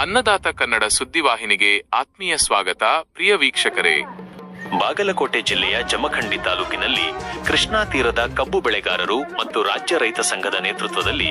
ಅನ್ನದಾತ ಕನ್ನಡ ಸುದ್ದಿವಾಹಿನಿಗೆ ಆತ್ಮೀಯ ಸ್ವಾಗತ, ಪ್ರಿಯ ವೀಕ್ಷಕರೇ. ಬಾಗಲಕೋಟೆ ಜಿಲ್ಲೆಯ ಜಮಖಂಡಿ ತಾಲೂಕಿನಲ್ಲಿ ಕೃಷ್ಣಾ ತೀರದ ಕಬ್ಬು ಬೆಳೆಗಾರರು ಮತ್ತು ರಾಜ್ಯ ರೈತ ಸಂಘದ ನೇತೃತ್ವದಲ್ಲಿ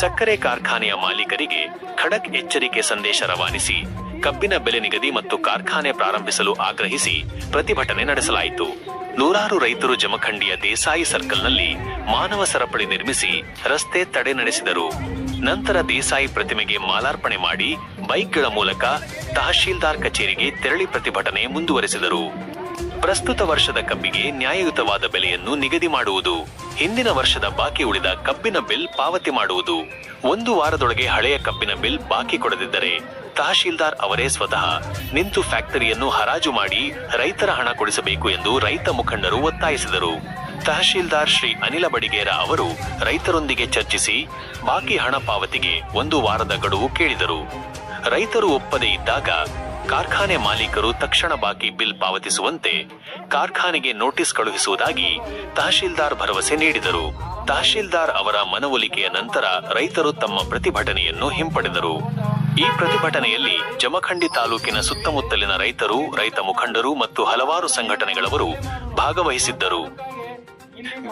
ಸಕ್ಕರೆ ಕಾರ್ಖಾನೆಯ ಮಾಲೀಕರಿಗೆ ಖಡಕ್ ಎಚ್ಚರಿಕೆ ಸಂದೇಶ ರವಾನಿಸಿ, ಕಬ್ಬಿನ ಬೆಲೆ ನಿಗದಿ ಮತ್ತು ಕಾರ್ಖಾನೆ ಪ್ರಾರಂಭಿಸಲು ಆಗ್ರಹಿಸಿ ಪ್ರತಿಭಟನೆ ನಡೆಸಲಾಯಿತು. ನೂರಾರು ರೈತರು ಜಮಖಂಡಿಯ ದೇಸಾಯಿ ಸರ್ಕಲ್ನಲ್ಲಿ ಮಾನವ ಸರಪಳಿ ನಿರ್ಮಿಸಿ ರಸ್ತೆ ತಡೆ ನಡೆಸಿದರು. ನಂತರ ದೇಸಾಯಿ ಪ್ರತಿಮೆಗೆ ಮಾಲಾರ್ಪಣೆ ಮಾಡಿ ಬೈಕ್ಗಳ ಮೂಲಕ ತಹಶೀಲ್ದಾರ್ ಕಚೇರಿಗೆ ತೆರಳಿ ಪ್ರತಿಭಟನೆ ಮುಂದುವರೆಸಿದರು. ಪ್ರಸ್ತುತ ವರ್ಷದ ಕಬ್ಬಿಗೆ ನ್ಯಾಯಯುತವಾದ ಬೆಲೆಯನ್ನು ನಿಗದಿ ಮಾಡುವುದು, ಹಿಂದಿನ ವರ್ಷದ ಬಾಕಿ ಉಳಿದ ಕಬ್ಬಿನ ಬಿಲ್ ಪಾವತಿ ಮಾಡುವುದು, ಒಂದು ವಾರದೊಳಗೆ ಹಳೆಯ ಕಬ್ಬಿನ ಬಿಲ್ ಬಾಕಿ ಕೊಡದಿದ್ದರೆ ತಹಶೀಲ್ದಾರ್ ಅವರೇ ಸ್ವತಃ ನಿಂತು ಫ್ಯಾಕ್ಟರಿಯನ್ನು ಹರಾಜು ಮಾಡಿ ರೈತರ ಹಣ ಕೊಡಿಸಬೇಕು ಎಂದು ರೈತ ಮುಖಂಡರು ಒತ್ತಾಯಿಸಿದರು. ತಹಶೀಲ್ದಾರ್ ಶ್ರೀ ಅನಿಲ ಬಡಿಗೇರ ಅವರು ರೈತರೊಂದಿಗೆ ಚರ್ಚಿಸಿ ಬಾಕಿ ಹಣ ಪಾವತಿಗೆ ಒಂದು ವಾರದ ಗಡುವು ಕೇಳಿದರು. ರೈತರು ಒಪ್ಪದೇ ಇದ್ದಾಗ ಕಾರ್ಖಾನೆ ಮಾಲೀಕರು ತಕ್ಷಣ ಬಾಕಿ ಬಿಲ್ ಪಾವತಿಸುವಂತೆ ಕಾರ್ಖಾನೆಗೆ ನೋಟಿಸ್ ಕಳುಹಿಸುವುದಾಗಿ ತಹಶೀಲ್ದಾರ್ ಭರವಸೆ ನೀಡಿದರು. ತಹಶೀಲ್ದಾರ್ ಅವರ ಮನವೊಲಿಕೆಯ ನಂತರ ರೈತರು ತಮ್ಮ ಪ್ರತಿಭಟನೆಯನ್ನು ಹಿಂಪಡೆದರು. ಈ ಪ್ರತಿಭಟನೆಯಲ್ಲಿ ಜಮಖಂಡಿ ತಾಲೂಕಿನ ಸುತ್ತಮುತ್ತಲಿನ ರೈತರು, ರೈತ ಮುಖಂಡರು ಮತ್ತು ಹಲವಾರು ಸಂಘಟನೆಗಳವರು ಭಾಗವಹಿಸಿದ್ದರು.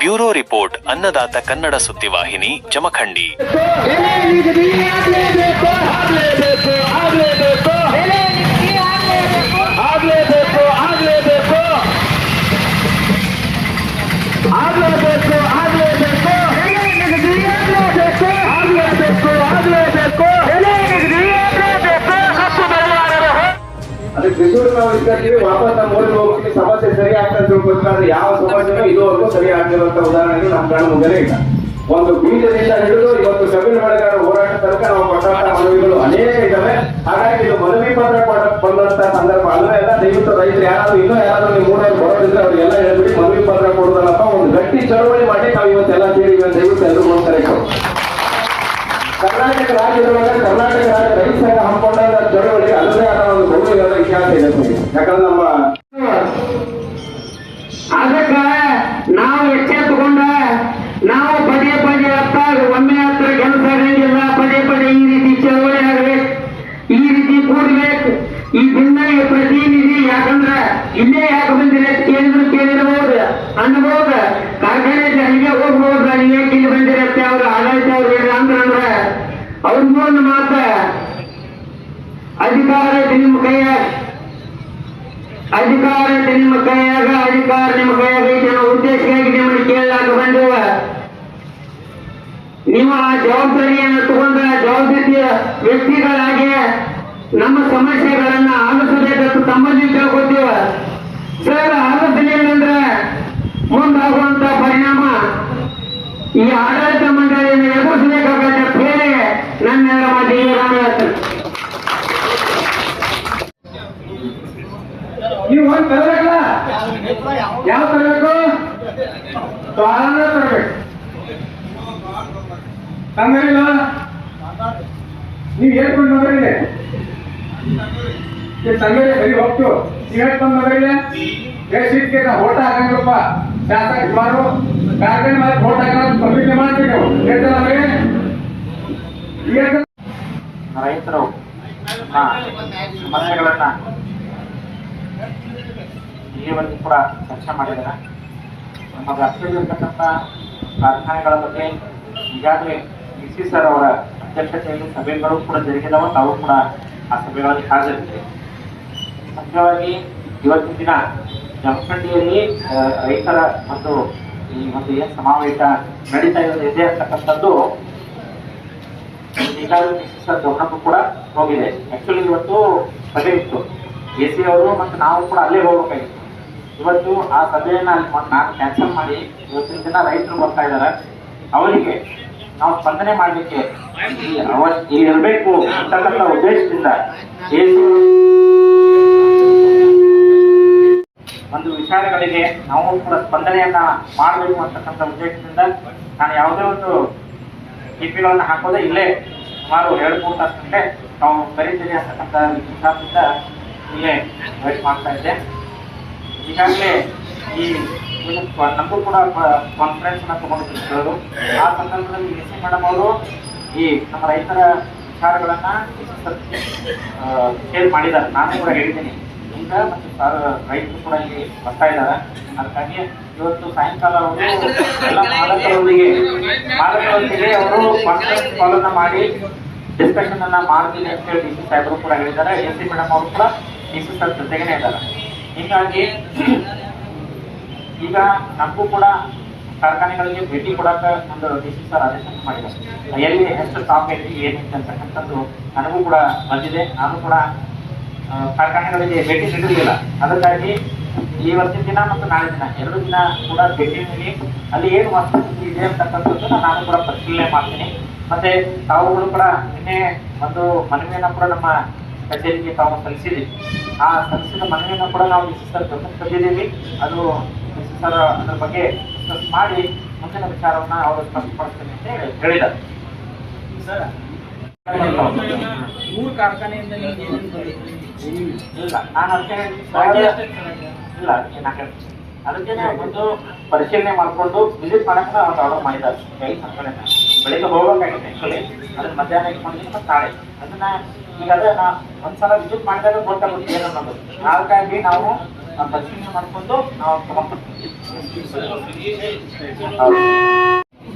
ಬ್ಯೂರೋ ರಿಪೋರ್ಟ್ ಅನ್ನದಾತ ಕನ್ನಡ ಸುದ್ದಿವಾಹಿನಿ ಜಮಖಂಡಿ. ಆಗ್ಲೇಬೇಕು ಆಗ್ಲೇಬೇಕು ಆಗ್ಲೇಬೇಕು ಆಗ್ಲೇಬೇಕು ಆಗ್ಲೇಬೇಕು ಆಗ್ಲೇಬೇಕು ಕಪ್ಪು ಬೆಳೆಗಾರರು ಅದಕ್ಕೆ ಬಿಸಿಲು ನಾವು ಇಟ್ಕೊಳ್ತೀವಿ ವಾಪಸ್ ನಮ್ಮ ಊರಿಗೆ ಹೋಗ್ತೀವಿ ಸಮಸ್ಯೆ ಸರಿ ಆಗ್ತಾ ತಿಳ್ಕೊತಾರೆ ಯಾವ ಸಮಸ್ಯೆನೂ ಇದುವರೆಗೂ ಸರಿ ಆಗ್ತಿರುವಂತ ಉದಾಹರಣೆಗಳು ನಮ್ಮ ಕಣ್ಣು ಮುಂದೆ ಇಲ್ಲ. ಒಂದು ಬೀಜದಿಂದ ಹಿಡಿದು ಇವತ್ತು ಕಬ್ಬಿನ ಬೆಳೆಗಾರರ ಹೋರಾಟ ತನಕ ನಾವು ಕೊಟ್ಟಂತ ಮನವಿಗಳು ಅನೇಕ ಇದ್ದಾವೆ. ಹಾಗಾಗಿ ಇದು ಮನವಿ ಪತ್ರ ಬಂದಂತ ಸಂದರ್ಭ ಅಲ್ಲವೇ ಎಲ್ಲ ದಯವಿಟ್ಟು ರೈತರು ಯಾರಾದ್ರೂ ಇನ್ನೂ ಯಾರಾದ್ರೂ ನಿಮ್ಮ ಊರಲ್ಲಿ ಬರೋದಿದ್ರೆ ಅವ್ರಿಗೆಲ್ಲ ಹೇಳ್ಬಿಟ್ಟು ಮನವಿ ಪತ್ರ ಕೊಡೋದಲ್ಲಪ್ಪ ಒಂದು ಗಟ್ಟಿ ಚಳವಳಿ ಮಾಡಿ ನಾವು ಇವತ್ತೆಲ್ಲ ಸೇರಿ ದಯವಿಟ್ಟು ಎಲ್ಲರೂ ಕರ್ನಾಟಕ ರಾಜ್ಯದೊಳಗೆ ಕರ್ನಾಟಕ ರಾಜ್ಯ ರೈತ ಯಾಕಂದ್ರೆ ನಮ್ಮ ಅದಕ್ಕ ನಾವು ಎಚ್ಚೆತ್ತುಕೊಂಡ ನಾವು ಪದೇ ಪದೇ ಹತ್ತಾಗ ಒಮ್ಮೆ ಹತ್ರ ಕೆಲಸ ಆಗಂಗಿಲ್ಲ ಪದೇ ಪದೇ ಈ ರೀತಿ ಚಳವಳಿ ಆಗಬೇಕು ಈ ರೀತಿ ಕೂಡ್ಬೇಕು ಈ ಭಿನ್ನಾಗಿ ಪ್ರತಿನಿಧಿ ಯಾಕಂದ್ರ ಇಲ್ಲೇ ಯಾಕೆ ಬಂದಿರ ಕೇಳಿದ್ರು ಕೇಳಿರಬಹುದು ಅನ್ಬಹುದು ಕಾರ್ಖಾನೆಗೆ ಹಂಗೆ ಹೋಗ್ಬೋದು ನೀವು ಯಾಕೆ ಇಲ್ಲಿ ಬಂದಿರತ್ತೆ ಅವ್ರು ಆಡಳಿತ ಅವ್ರು ಹೇಳ ಅಂದ್ರ ಅವ್ರಿಗೂ ಒಂದು ಮಾತ ಅಧಿಕಾರ ನಿಮ್ಮ ಕೈಯಾಗ ಅಧಿಕಾರ ನಿಮ್ಮ ಕೈಯಾಗ ಐತೆ ಅನ್ನೋ ಉದ್ದೇಶಕ್ಕಾಗಿ ನಿಮ್ಮನ್ನು ಕೇಳಲಾಗ ಬಂದೇವ ನೀವು ಆ ಜವಾಬ್ದಾರಿಯನ್ನು ತಗೊಂಡ ಜವಾಬ್ದಾರಿಯ ವ್ಯಕ್ತಿಗಳಾಗಿ ನಮ್ಮ ಸಮಸ್ಯೆಗಳನ್ನ ಆಲಿಸಬೇಕಂತ ತಮ್ಮಲ್ಲಿ ಕೇಳ್ಕೊತೀವ? ಸರ್ ಅಂದ್ರೆ ಮುಂದಾಗುವಂತ ಪರಿಣಾಮ ಈ ಆಡಳಿತ ಮಂಡಳಿಯನ್ನು ಎದುರಿಸಬೇಕಾದ ಬೇರೆ ನನ್ನ ನೀವು ಯಾವ ತರಬೇಕು? ತ್ವಾರನ ತರಬೇಕು. ತಂಗರಿಲ್ಲ ನೀವ್ ಹೇಳ್ಕೊಂಡು ಬಂದ್ರಿಲ್ಲ? ತಂಗರಿ ಸರಿ ಹೋಗ್ತು ನೀವ್ ಹೇಳ್ಕೊಂಡು ಬಂದ್ರಿಲ್ಲ? ಸೀಟ್ಗೆ ನಾವು ಓಟ ಹಾಕಂಗಿಲ್ಲಪ್ಪ. ಶಾಸಕ ಸುಮಾರು ಕಾರ್ಖಾನೆ ಮೇಲೆ ಓಟ್ ಹಾಕೋದು ಪಬ್ಲಿಕ್ ಮಾಡ್ತೀವಿ ನಾವು. ಹೇಳ್ತಾರ ನಮಗೆ ರೈತರು ಸಮಸ್ಯೆಗಳನ್ನ ಇಲ್ಲಿವರೆಗೂ ಕೂಡ ಚರ್ಚೆ ಮಾಡಿದ್ದಾರೆ. ನಮ್ಮ ರಾಷ್ಟ್ರದಲ್ಲಿರ್ತಕ್ಕಂಥ ಕಾರ್ಖಾನೆಗಳ ಬಗ್ಗೆ ಈಗಾಗಲೇ ಡಿ ಸಿ ಸರ್ ಅವರ ಅಧ್ಯಕ್ಷತೆಯಲ್ಲಿ ಸಭೆಗಳು ಕೂಡ ಜರುಗಿದವ. ತಾವು ಕೂಡ ಆ ಸಭೆಗಳಲ್ಲಿ ಹಾಜರಿದ್ದೆ. ಮುಖ್ಯವಾಗಿ ಇವತ್ತಿನ ದಿನ ಜಮಖಂಡಿಯಲ್ಲಿ ರೈತರ ಮತ್ತು ಈ ಒಂದು ಏನು ಸಮಾವೇಶ ನಡೀತಾ ಇರೋದು ಇದೆ ಅಂತಕ್ಕಂಥದ್ದು ಈಗಾಗಲೇ ಸರ್ ಗಮನಕ್ಕೂ ಕೂಡ ಹೋಗಿದೆ. ಆ್ಯಕ್ಚುಲಿ ಇವತ್ತು ಸಭೆ ಇತ್ತು. ಎ ಸಿ ಅವರು ಮತ್ತು ನಾವು ಕೂಡ ಅಲ್ಲೇ ಹೋಗ್ಬೇಕಾಗಿತ್ತು. ಇವತ್ತು ಆ ಸಭೆಯನ್ನ ನಾನು ಕ್ಯಾನ್ಸಲ್ ಮಾಡಿ ಇವತ್ತಿನ ದಿನ ರೈತರು ಬರ್ತಾ ಇದ್ದಾರೆ ಅವರಿಗೆ ನಾವು ಸ್ಪಂದನೆ ಮಾಡಲಿಕ್ಕೆ ಇರಬೇಕು ಅಂತಕ್ಕಂಥ ಉದ್ದೇಶದಿಂದ ಒಂದು ವಿಚಾರಗಳಿಗೆ ನಾವು ಕೂಡ ಸ್ಪಂದನೆಯನ್ನ ಮಾಡಬೇಕು ಅಂತಕ್ಕಂಥ ಉದ್ದೇಶದಿಂದ ನಾನು ಯಾವುದೇ ಒಂದು ಟಿಪಿಗಳನ್ನ ಹಾಕೋದೇ ಇಲ್ಲೇ ಸುಮಾರು ಎರಡು, ಮೂರು ತಾಸು ನಾವು ಕರೀತೀರಿ ಅಂತಕ್ಕಂಥ ವಿಚಾರದಿಂದ ಇಲ್ಲೇ ವೇಟ್ ಮಾಡ್ತಾ ಇದ್ದೆ. ಈಗಾಗಲೇ ಈ ನಮಗೂ ಕೂಡ ಕಾನ್ಫರೆನ್ಸ್ ಅನ್ನ ತಗೊಂಡಿದ್ರು ಆ ಸಂದರ್ಭದಲ್ಲಿ ಎಸ್ ಸಿ ಮೇಡಮ್ ಅವರು ಈ ನಮ್ಮ ರೈತರ ವಿಚಾರಗಳನ್ನ ಶೇರ್ ಮಾಡಿದ್ದಾರೆ. ನಾನು ಕೂಡ ಹೇಳಿದ್ದೀನಿ. ಈಗ ಮತ್ತು ಸರ್, ರೈತರು ಕೂಡ ಇಲ್ಲಿ ಬರ್ತಾ ಇದ್ದಾರೆ. ಅದಕ್ಕಾಗಿ ಇವತ್ತು ಸಾಯಂಕಾಲ ಅವರು ಎಲ್ಲ ಮಾಲಕರೊಂದಿಗೆ ಮಾಲಕರೊಂದಿಗೆ ಅವರು ಕಾನ್ಫರೆನ್ಸ್ ಕಾಲ್ ಅನ್ನ ಮಾಡಿ ಡಿಸ್ಕಷನ್ ಅನ್ನ ಮಾಡ್ತೀನಿ ಅಂತ ಹೇಳಿ ಡಿ ಸಿ ಸಾಹೇಬರು ಕೂಡ ಹೇಳಿದ್ದಾರೆ. ಎಸ್ ಸಿ ಮೇಡಮ್ ಅವರು ಕೂಡ ಡಿ ಸಿ ಸರ್ ಜೊತೆಗೇನೆ ಇದ್ದಾರೆ. ಹೀಗಾಗಿ ಈಗ ನಮಗೂ ಕೂಡ ಕಾರ್ಖಾನೆಗಳಿಗೆ ಭೇಟಿ ಕೊಡಕ್ಕೆ ಒಂದು ಡಿ ಸಿ ಸರ್ ಆದೇಶ ಮಾಡಿದ್ದಾರೆ. ಎಲ್ಲಿ ಎಷ್ಟು ಸ್ಟಾಕ್ ಐತಿ ಏನೈತಿ ಅಂತಕ್ಕಂಥದ್ದು ನನಗೂ ಕೂಡ ಬಂದಿದೆ. ನಾನು ಕೂಡ ಕಾರ್ಖಾನೆಗಳಿಗೆ ಭೇಟಿ ನೀಡಿರಲಿಲ್ಲ. ಅದಕ್ಕಾಗಿ ಇವತ್ತಿನ ದಿನ ಮತ್ತು ನಾಳೆ ದಿನ ಎರಡು ದಿನ ಕೂಡ ಭೇಟಿ ನೀಡಿ, ಅಲ್ಲಿ ಏನು ವಸ್ತುಸ್ಥಿತಿ ಇದೆ ಅಂತಕ್ಕಂಥದ್ದನ್ನ ನಾನು ಕೂಡ ಪರಿಶೀಲನೆ ಮಾಡ್ತೀನಿ. ಮತ್ತೆ ತಾವುಗಳು ಕೂಡ ನಿನ್ನೆ ಒಂದು ಮನವಿಯನ್ನು ಕೂಡ ನಮ್ಮ ಕಚೇರಿಗೆ ತಾವು ಸಲ್ಲಿಸಿದ್ದೀವಿ ಆ ಸಲ್ಲಿಸಿದ ಮನವಿಯನ್ನು ಕೂಡ ನಾವು ಡಿ ಸಿ ಸರ್ ಗಮನಕ್ಕೆ ತಂದಿದ್ದೀವಿ. ಅದು ಡಿ ಸಿ ಸರ್ ಅದ್ರ ಬಗ್ಗೆ ಡಿಸ್ಕಸ್ ಮಾಡಿ ಮುಂದಿನ ವಿಚಾರವನ್ನ ಅವರು ಸ್ಪಷ್ಟಪಡಿಸ್ತೀನಿ ಅಂತ ಹೇಳಿ- ಹೇಳಿದ್ದಾರೆ. ಮೂರು ಕಾರ್ಖಾನೆಯಿಂದ ಇಲ್ಲ ನಾನು ಅದಕ್ಕೆ ಇಲ್ಲ ಏನಾಗ ಅದಕ್ಕೆ ಒಂದು ಪರಿಶೀಲನೆ ಮಾಡಿಕೊಂಡು ವಿಸಿಟ್ ಮಾಡಕ್ಕೆ ಅವ್ರು ಆರ್ಡರ್ ಮಾಡಿದ್ದಾರೆ ಬೆಳಿಗ್ಗೆ ಹೋಗಬೇಕಾಗಿತ್ತು ಆ್ಯಕ್ಚುಲಿ ಅದನ್ನ ಮಧ್ಯಾಹ್ನ ಇಟ್ಕೊಂಡಿದ್ದೀನಿ ಮತ್ತು ತಾಳೆ ಅದನ್ನ ಈಗ ಅದೇ ನಾ ಒಂದ್ಸಲ ವಿಸಿಟ್ ಮಾಡಿದಾಗ ಗೊತ್ತಾಗುತ್ತೆ ಏನು ಅನ್ನೋದು ಹಾಗಾಗಿ ನಾವು ಪರಿಶೀಲನೆ ಮಾಡಿಕೊಂಡು ನಾವು ತಗೊಂಡು.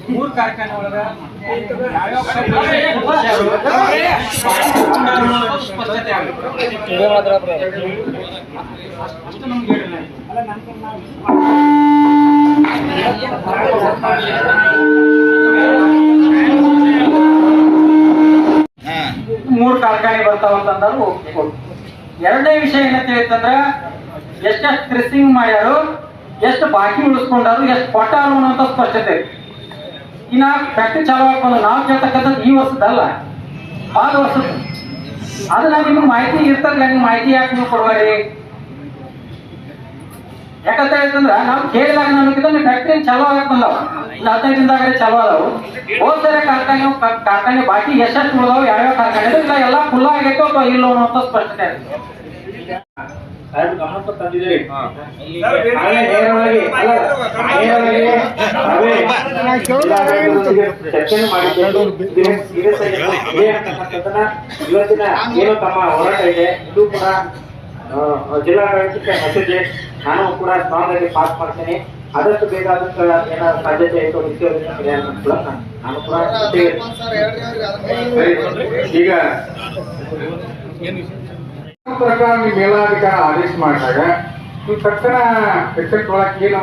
ಮೂರು ಕಾರ್ಖಾನೆ ಒಳಗ ಯಾವ್ಯಾವ ಮೂರು ಕಾರ್ಖಾನೆ ಬರ್ತಾವ ಅಂತಂದ್ರು ಒಪ್ಪಿಕೊಂಡು ಎರಡನೇ ವಿಷಯ ಏನಂತ ಹೇಳ್ತಂದ್ರ ಎಷ್ಟೆಷ್ಟು ಕ್ರಿಸಿಂಗ್ ಮಾಡ್ಯಾರು, ಎಷ್ಟು ಬಾಕಿ ಉಳಿಸ್ಕೊಂಡಾರು, ಎಷ್ಟು ಕೊಟ್ಟಾರು ಅನ್ನುವಂತ ಸ್ಪಷ್ಟತೆ ಇನ್ನ ಫ್ಯಾಕ್ಟ್ರಿ ಚಾಲು ಹಾಕೊಂಡು ನಾವು ಕೇಳ್ತಕ್ಕಂಥದ್ದು ಈ ವರ್ಷದಲ್ಲ ಆದ ವರ್ಷದ ಅದನ್ನ ನಿಮ್ಗೆ ಮಾಹಿತಿ ಇರ್ತಾರೆ ನಿಮ್ಗೆ ಮಾಹಿತಿ ಯಾಕೆ ನೀವು ಕೊಡ್ಬಾರಿ ಯಾಕಂತ ಹೇಳ್ತಂದ್ರ ನಾವು ಕೇಳಿದಾಗ ನಮಗಿಂತ ನೀವು ಫ್ಯಾಕ್ಟ್ರಿ ಚಾಲು ಆಗಕ್ ಬಂದವ. ಇನ್ನು ಹದಿನೈದು ದಿನದಾಗ ಚಲೋ ಅದಾವು. ಹೋದ್ ಸರಿ ಕಾರ್ಖಾನೆ ಕಾರ್ಖಾನೆ ಬಾಕಿ ಎಷ್ಟೆಷ್ಟು ಉಳಿದಾವ ಯಾವ್ಯಾವ ಕಾರ್ಖಾನೆ ಇಲ್ಲ ಎಲ್ಲ ಫುಲ್ ಆಗೈತೋ ಅಥವಾ ಇಲ್ಲೋ ಅನ್ನೋ ಸ್ಪಷ್ಟತೆ ಚರ್ಚೆನೂ ಮಾಡಿದ್ದೇವೆ. ಇವತ್ತಿನ ಏನು ತಮ್ಮ ಹೋರಾಟ ಇದೆ. ಇದು ಕೂಡ ಜಿಲ್ಲಾಡಳಿತಕ್ಕೆ ಮೆಸೇಜ್ ನಾನು ಕೂಡ ಸ್ಟ್ರಾಂಗ್ ಆಗಿ ಪಾಸ್ ಮಾಡ್ತೇನೆ. ಆದಷ್ಟು ಬೇಗ ಅದಕ್ಕೆ ಏನಾದ್ರು ಸಾಧ್ಯತೆ ಅನ್ನೋದು ನಾನು- ಕೂಡ ಈಗ ಪ್ರಕಾರ ನೀವು ಮೇಲಾಧಿಕಾರ ಆದೇಶ ಮಾಡಿದಾಗ ನೀವು ತಕ್ಷಣ ಎಕ್ಸೆಪ್ಟ್ ಒಳಗೆ ಏನು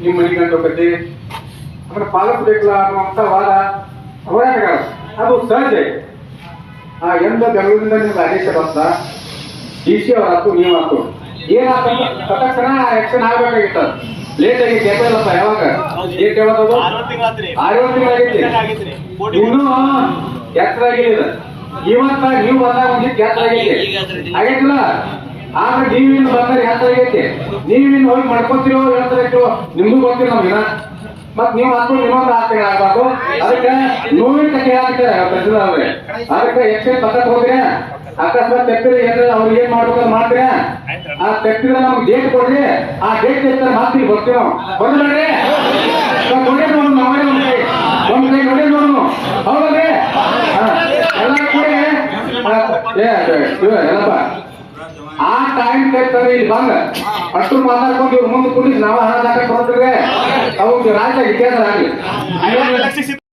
ನಿಮ್ಮ ಮನೆ ಕಂಡುಕೊಂಡಿ ಅಂದ್ರೆ ಅದನ್ನ ಪಾಲಿಸಬೇಕಲ್ಲ ಅನ್ನುವಂಥ ವಾದ ಹೋರಾಟಗಾರ ಅದು. ಸಹಜ. ಆ ಎಂದ ಬೆಂಗಳೂರಿನಿಂದ ನಿಮ್ಗೆ ಆದೇಶ ಬಂತ ಡಿ ಸಿ ಅವರಾತು ನೀವಾತು ಏನಾಗ್ತಂತ ತಕ್ಷಣ ಆಕ್ಷನ್ ಆಗ್ಬೇಕಾಗಿತ್ತು. ಲೇಟ್ ಆಗಿ ಗೆಲ್ಲಪ್ಪ ಯಾವಾಗ? ಏಟ್ ಯಾವಾಗ ಆರು ತಿಂಗಳಾಗೈತಿ ಇನ್ನೂ ಎತ್ತರ ಆಗಿಲ್ಲ. ಇವತ್ತ ನೀವು ಬಂದಾಗ ಒಂದಿಟ್ಟು ಎತ್ತರ ಆಗೈತಿ ಆಗೈತಿಲ್ಲ ಆದ್ರೆ ನೀವಿನ್ ಬಂದ್ರೆ ಎತ್ತರ ಆಗೈತಿ ನೀವಿನ್ ಹೋಗಿ ಮಾಡ್ಕೊತಿರೋ ಹೇಳ್ತಾರೆ ನಿಮ್ಗೂ ಗೊತ್ತಿಲ್ಲ ನಮ್ಗಿನ ಮತ್ ನೀವು ಹಾಕೊಂಡು ಇನ್ನೊಂದು ಆರು ಆಗ್ಬೇಕು. ಅದಕ್ಕೆ ನೋವಿನ ಕಥೆ ಹಾಕ್ತಾರೆ ಪ್ರೆಸಿಡೆಂಟ್ ಅವ್ರೆ. ಅದಕ್ಕೆ ಎಕ್ಸ್ಚೇಂಜ್ ಪಕ್ಕ ಹೋಗ್ರಿ ಅಕಸ್ಮಾತ್ ಎತ್ತರ ಏನಾರ ಅವ್ರು ಏನ್ ಮಾಡ್ಬೇಕು ಮಾಡ್ತೀರ? ಆ ತೆಗ್ದ್ರೆ ನಮ್ಗೆ ಡೇಟ್ ಕೊಡ್ರಿ ಆ ಡೇಟ್ ತೆಗ್ತಾರೆ ಮಾತ್ರ ಬರ್ತೀವಿ ನಾವು. ನಾವ್ ನೋಡೇ ನೋಡು ನಾವೇ ಒಂದ್ ಕೈ. ಒಂದ್ ಕೈ ನೋಡೇ. ನೋಡು ಹೌದಲ್ರಿ ಎಲ್ಲ ಕೂಡಿ ಏನಪ್ಪ ಏ ಆ ಟೈಮ್ ತೆಗ್ತಾರೆ ಇಲ್ಲಿ ಬಂದ. ಅಷ್ಟು ಮಾತಾಡ್ಕೊಂಡು ಇವ್ರು ಮುಂದೆ ಕೊಡಿ ನಾವು ಹಣ ಕೊಡ್ತೀವಿ. ಅವ್ರಿಗೆ ರಾಜ್ಯ ಇತಿಹಾಸ ಆಗ್ಲಿ